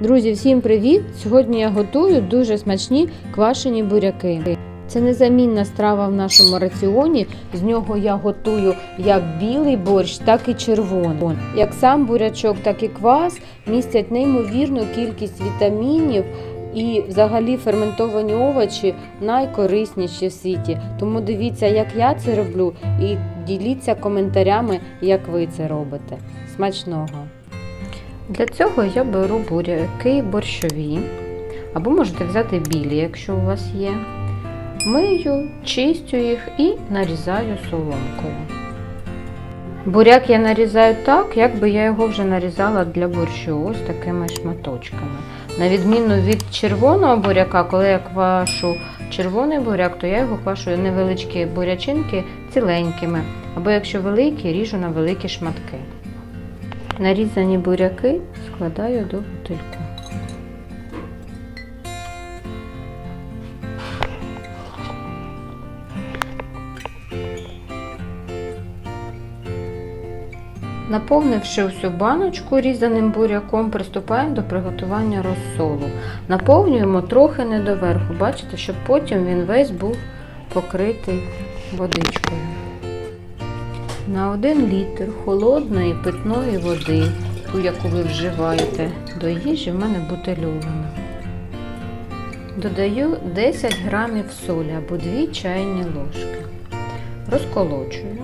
Друзі, всім привіт! Сьогодні я готую дуже смачні квашені буряки. Це незамінна страва в нашому раціоні. З нього я готую як білий борщ, так і червоний. Як сам бурячок, так і квас містять неймовірну кількість вітамінів. І взагалі ферментовані овочі найкорисніші в світі. Тому дивіться, як я це роблю, і діліться коментарями, як ви це робите. Смачного! Для цього я беру буряки борщові, або можете взяти білі, якщо у вас є. Мию, чистю їх і нарізаю соломкою. Буряк я нарізаю так, якби я його вже нарізала для борщу, ось такими шматочками. На відміну від червоного буряка, коли я квашу червоний буряк, то я його квашу невеличкі бурячинки ціленькими. Або якщо великі, ріжу на великі шматки. Нарізані буряки складаю до бутильку. Наповнивши всю баночку різаним буряком, приступаємо до приготування розсолу. Наповнюємо трохи не доверху, бачите, щоб потім він весь був покритий водичкою. На 1 літр холодної питної води, ту, яку ви вживаєте до їжі, в мене бутильована. Додаю 10 грамів солі або 2 чайні ложки. Розколочую.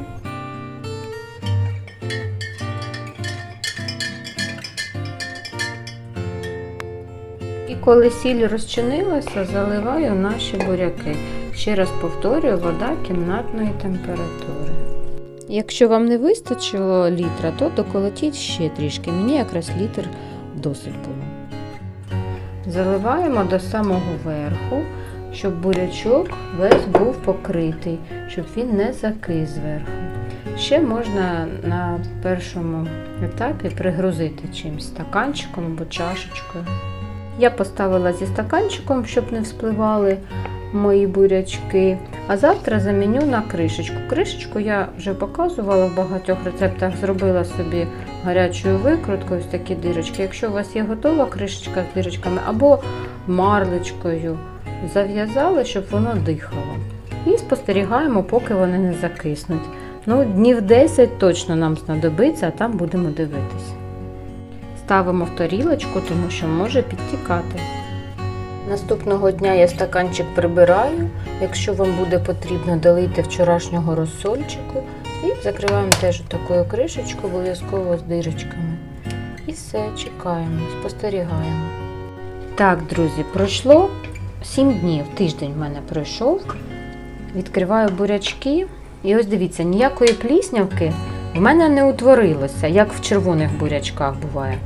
І коли сіль розчинилася, заливаю наші буряки. Ще раз повторюю, вода кімнатної температури. Якщо вам не вистачило літра, то доколотіть ще трішки. Мені якраз літр досить було. Заливаємо до самого верху, щоб бурячок весь був покритий, щоб він не закис зверху. Ще можна на першому етапі пригрузити чимось стаканчиком або чашечкою. Я поставила зі стаканчиком, щоб не вспливали мої бурячки. А завтра заміню на кришечку. Кришечку я вже показувала в багатьох рецептах, зробила собі гарячою викруткою ось такі дирочки. Якщо у вас є готова кришечка з дирочками або марлечкою, зав'язали, щоб воно дихало. І спостерігаємо, поки вони не закиснуть. Ну, днів 10 точно нам знадобиться, а там будемо дивитися. Ставимо в тарілочку, тому що може підтікати. Наступного дня я стаканчик прибираю. Якщо вам буде потрібно, долийте вчорашнього розсольчику і закриваємо теж такою кришечкою, обов'язково з дирочками. І все, чекаємо, спостерігаємо. Так, друзі, пройшло 7 днів, тиждень в мене пройшов. Відкриваю бурячки. І ось дивіться, ніякої пліснявки в мене не утворилося, як в червоних бурячках буває.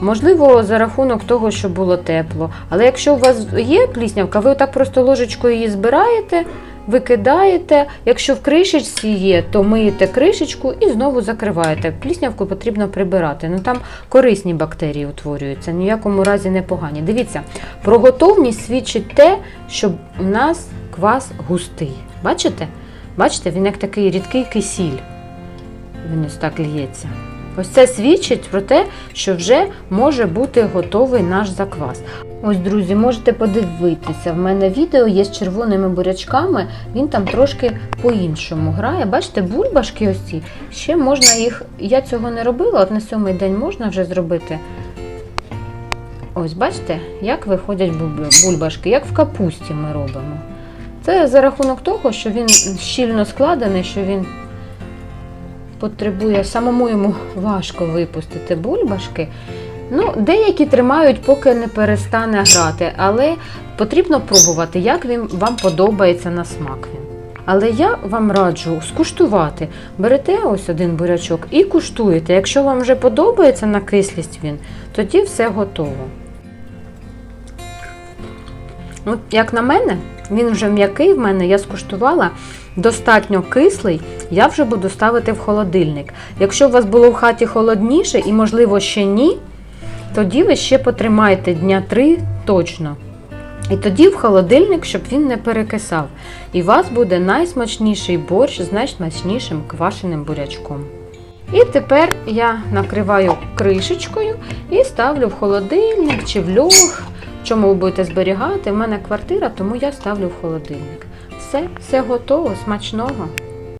Можливо, за рахунок того, що було тепло. Але якщо у вас є пліснявка, ви отак просто ложечкою її збираєте, викидаєте. Якщо в кришечці є, то миєте кришечку і знову закриваєте. Пліснявку потрібно прибирати. Ну там корисні бактерії утворюються, ні в якому разі не погані. Дивіться, про готовність свідчить те, що в нас квас густий. Бачите? Бачите, він як такий рідкий кисіль. Він ось так лється. Ось це свідчить про те, що вже може бути готовий наш заквас. Ось, друзі, можете подивитися. В мене відео є з червоними бурячками, він там трошки по-іншому грає. Бачите, бульбашки ось ці. Ще можна їх. Я цього не робила, от на сьомий день можна вже зробити. Ось, бачите, як виходять бульбашки, як в капусті ми робимо. Це за рахунок того, що він щільно складений, що він потребує самому йому важко випустити бульбашки. Ну, Деякі тримають, поки не перестане грати, але потрібно пробувати, як він вам подобається на смак він. Але я вам раджу скуштувати. Берете ось один бурячок і куштуєте. Якщо вам вже подобається на кислість він, тоді все готово. От, як на мене, він вже м'який в мене, я скуштувала, достатньо кислий, я вже буду ставити в холодильник. Якщо у вас було в хаті холодніше і, можливо, ще ні, тоді ви ще потримаєте дня 3 точно. І тоді в холодильник, щоб він не перекисав. І у вас буде найсмачніший борщ з найсмачнішим квашеним бурячком. І тепер я накриваю кришечкою і ставлю в холодильник чи в льох. Чому ви будете зберігати? У мене квартира, тому я ставлю в холодильник. Все, все готово, смачного.